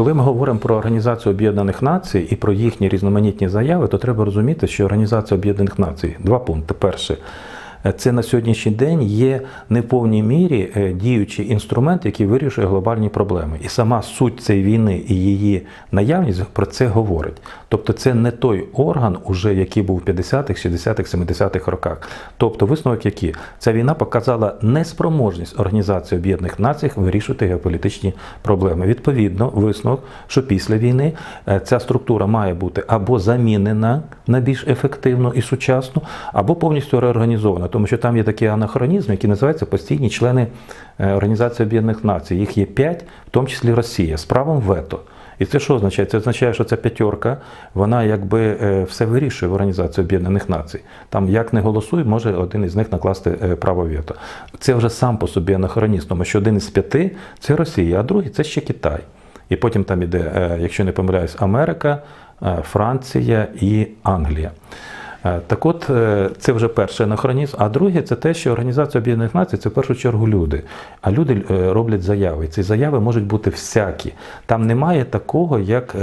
Коли ми говоримо про Організацію Об'єднаних Націй і про їхні різноманітні заяви, то треба розуміти, що Організація Об'єднаних Націй два пункти. Перше, це на сьогоднішній день є не в повній мірі е, діючий інструмент, який вирішує глобальні проблеми. І сама суть цієї війни і її наявність про це говорить. Тобто, це не той орган, уже який був в 50-х, 60-х, 70-х роках. Тобто, висновок який? Ця війна показала неспроможність Організації Об'єднаних Націй вирішувати геополітичні проблеми. Відповідно, висновок, що після війни е, ця структура має бути або замінена на більш ефективну і сучасну, або повністю реорганізована, тому що там є такий анахронізм, який називається постійні члени е, Організації Об'єднаних Націй. Їх є п'ять, в тому числі Росія, з правом вето. І це що означає? Це означає, що ця п'ятерка, вона якби е, все вирішує в Організації Об'єднаних Націй. Там як не голосує, може один із них накласти е, право вето. Це вже сам по собі анахронізм, тому що один із п'яти це Росія, а другий це ще Китай. І потім там іде, якщо не помиляюсь, Америка, Франція і Англія. Е, Так от, е, це вже перший анахронізм. А друге, це те, що Організація Об'єднаних Націй це в першу чергу люди. А люди е, роблять заяви. Ці заяви можуть бути всякі. Там немає такого, як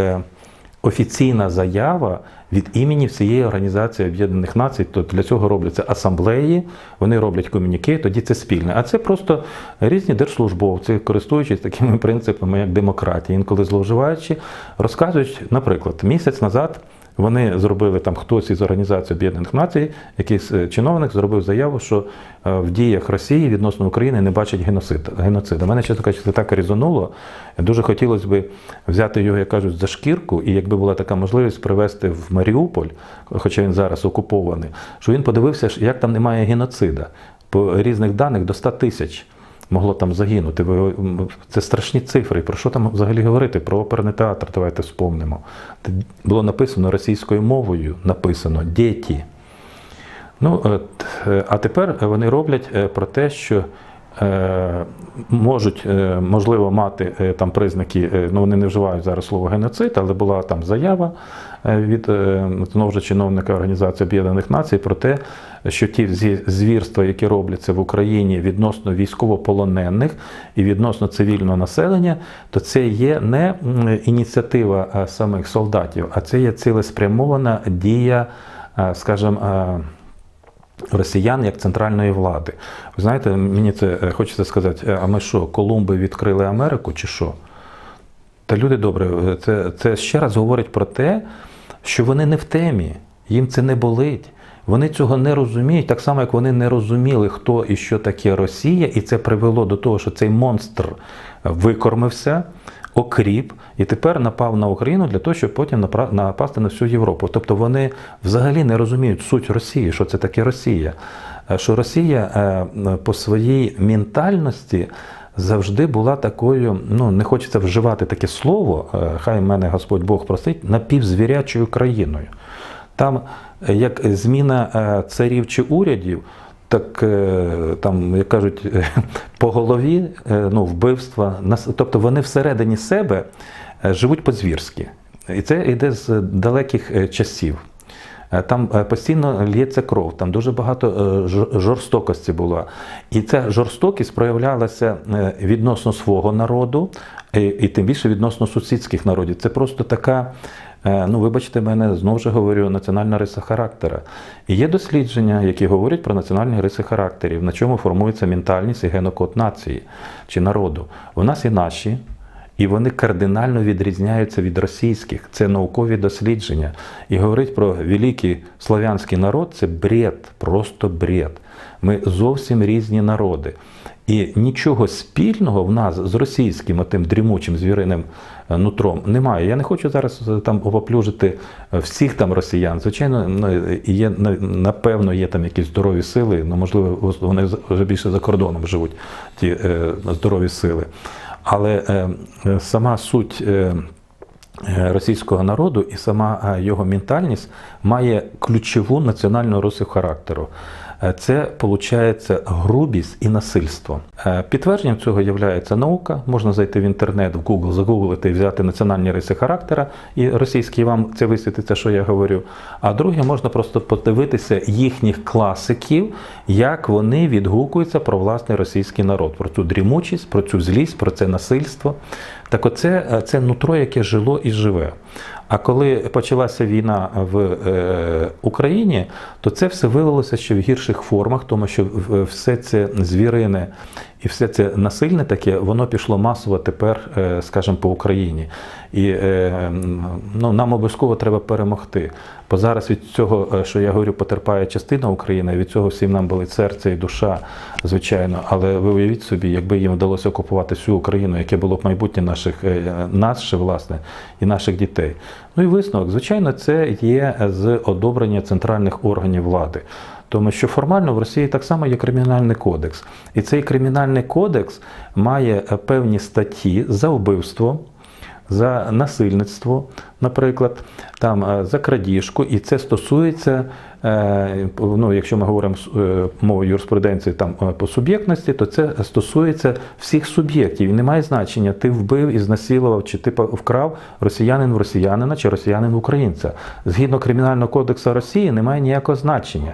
офіційна заява від імені всієї Організації Об'єднаних Націй. То для цього робляться асамблеї, вони роблять комюніке, тоді це спільне. А це просто різні держслужбовці, користуючись такими принципами, як демократія, інколи зловживаючи, розказують, наприклад, місяць назад. Вони зробили там хтось із Організації Об'єднаних Націй, якийсь е, чиновник зробив заяву, що е, в діях Росії відносно України не бачить геноцид. геноциду. Мене, чесно кажучи, це так резонуло. Дуже хотілося б взяти його, як кажуть, за шкірку, і якби була така можливість привезти в Маріуполь, хоча він зараз окупований, що він подивився, як там немає геноцида. По різних даних до 100 тисяч могло там загинути. Це страшні цифри. Про що там взагалі говорити? Про оперний театр, давайте вспомнимо. Було написано російською мовою, написано «діті». Ну, е, а тепер вони роблять е, про те, що е, можуть, можливо, мати там признаки, ну вони не вживають зараз слово геноцид, але була там заява від знову ж чиновника Організації Об'єднаних Націй про те, що ті звірства, які робляться в Україні відносно військовополонених і відносно цивільного населення, то це є не ініціатива е, самих солдатів, а це є цілеспрямована дія, е, скажімо, е, росіян як центральної влади. Ви знаєте, мені це хочеться сказати, а ми що, Колумби відкрили Америку чи що? Та люди добре, це, це ще раз говорить про те, що вони не в темі, їм це не болить. Вони цього не розуміють, так само, як вони не розуміли, хто і що таке Росія, і це привело до того, що цей монстр викормився, окріп, і тепер напав на Україну для того, щоб потім напасти на всю Європу. Тобто вони взагалі не розуміють суть Росії, що це таке Росія. Е, Що Росія е, по своїй ментальності завжди була такою, ну не хочеться вживати таке слово, е, хай мене Господь Бог простить, напівзвірячою країною. Там, е, як зміна е, царів чи урядів, так е, там, як кажуть, по голові ну, вбивства, тобто вони всередині себе живуть по-звірськи. І це йде з далеких часів. Там постійно лється кров, там дуже багато жорстокості була. І ця жорстокість проявлялася відносно свого народу, і, тим більше відносно сусідських народів. Це просто така, ну вибачте мене, знову ж говорю, національна риса характера. І є дослідження, які говорять про національні риси характерів, на чому формується ментальність і генокод нації чи народу. У нас і наші. І вони кардинально відрізняються від російських. Це наукові дослідження. І говорить про великий слов'янський народ це бред, просто бред. Ми зовсім різні народи. І нічого спільного в нас з російським отим дрімучим звіриним е, нутром немає. Я не хочу зараз е, там опоплюжити е, всіх там росіян. Звичайно, є напевно є там якісь здорові сили. Ну можливо, вони вже більше за кордоном живуть, ті здорові сили. Але е, е, сама суть е, російського народу і сама його ментальність має ключову національну рису характеру. Е, Це виходить грубість і насильство. Е, Підтвердженням цього є наука. Можна зайти в інтернет, в Google, загуглити і взяти національні риси характера, і російський вам це висвітиться, що я говорю. А друге, можна просто подивитися їхніх класиків, як вони відгукуються про власний російський народ, про цю дрімучість, про цю злість, про це насильство. Так оце е, це нутро, яке жило і живе. А коли почалася війна в е, Україні, то це все вилилося ще в гірших формах, тому що все це звірине і все це насильне таке, воно пішло масово тепер, е, скажімо, по Україні. І е, ну, нам обов'язково треба перемогти. Бо зараз від цього, е, що я говорю, потерпає частина України, від цього всім нам болить серце і душа, звичайно. Але ви уявіть собі, якби їм вдалося окупувати всю Україну, яке було б майбутнє наших нас власне, і наших дітей. Ну і висновок, звичайно, це є з одобрення центральних органів влади. Тому що формально в Росії так само є кримінальний кодекс. І цей кримінальний кодекс має е, певні статті за вбивство, за насильництво, наприклад, там е, за крадіжку, і це стосується, е, ну, якщо ми говоримо мовою юриспруденції там по суб'єктності, то це стосується всіх суб'єктів. І не має значення, ти вбив і знасилував, чи ти вкрав росіянин в росіянина, чи росіянин українця. Згідно Кримінального кодексу Росії немає ніякого значення.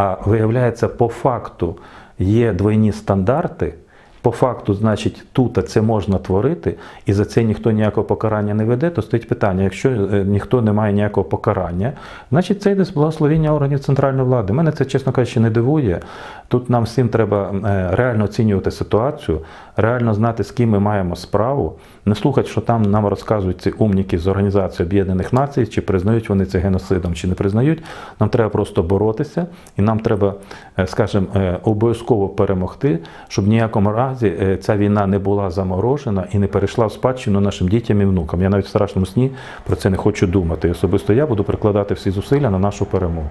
А виявляється, по факту є двойні стандарти. По факту, значить, тут це можна творити, і за це ніхто ніякого покарання не веде, то стоїть питання: якщо е, ніхто не має ніякого покарання, значить це йде з благословіння органів центральної влади. Мене це, чесно кажучи, не дивує. Тут нам всім треба е, реально оцінювати ситуацію, реально знати, з ким ми маємо справу, не слухати, що там нам розказують ці умніки з Організації Об'єднаних Націй, чи признають вони це геноцидом, чи не признають. Нам треба просто боротися, і нам треба, е, скажімо, е, обов'язково перемогти, щоб в ніякому разі ця війна не була заморожена і не перейшла в спадщину нашим дітям і внукам. Я навіть в страшному сні про це не хочу думати. Особисто я буду прикладати всі зусилля на нашу перемогу.